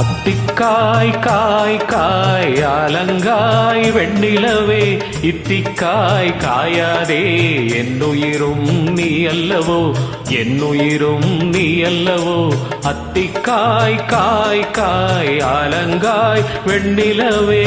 அத்திக்காய் காய் காய் அலங்காய் வெண்ணிலவே இத்திக்காய் காயாதே என்னுயிரும் நீ அல்லவோ என்னுயிரும் நீ அல்லவோ. அத்திக்காய் காய் காய் அலங்காய் வெண்ணிலவே.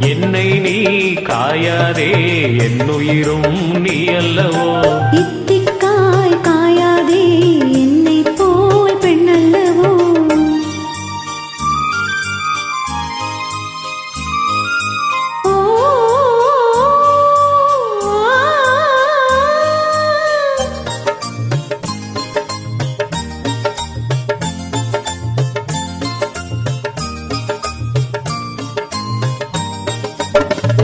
என்னை நீ காயாதே என்னுயிரும் நீ அல்லவோ?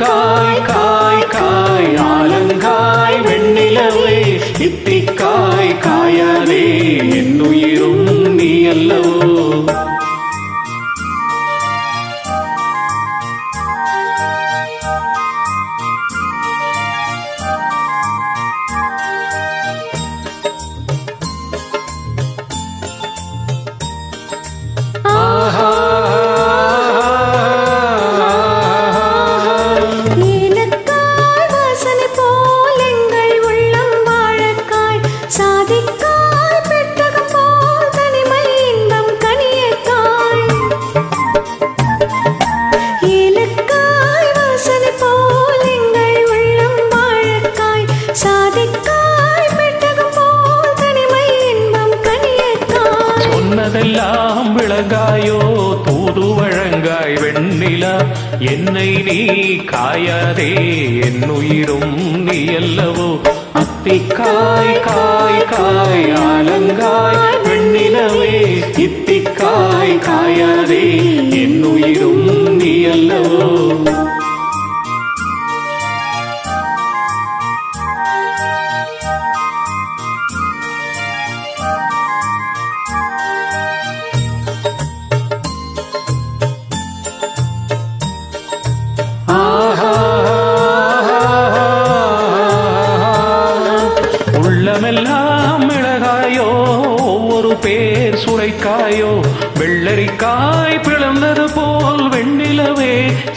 காய் கனியக்காய் விளங்காயோ? தூது வழங்காய் வெண்ணிலா. என்னை நீ காயாதே என் உயிரும் நீ அல்லவோ? அத்திக்காய் காய் காய் ஆலங்காய் வெண்ணிலவே. இத்திக்காய் காயாதே என் உயிரும்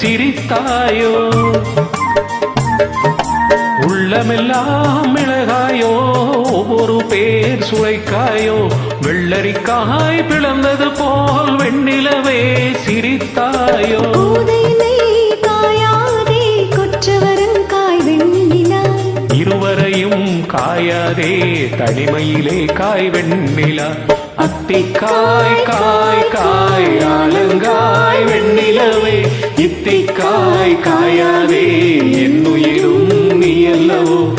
சிரித்தாயோ? உள்ளமெல்லாம் மிளகாயோ? ஒவ்வொரு பேர் சுழைக்காயோ வெள்ளரிக்காய் பிளந்தது போல் வெண்ணிலவே சிரித்தாயோ? நெடுவரையும் காயாதே தனிமையிலே காய் வெண்ணிலா. அத்தி காய் காய் காய் ஆலங்காய் வெண்ணிலவே. இத்தி காய் காயாதே என்னுயிரும் நீ அல்லவோ.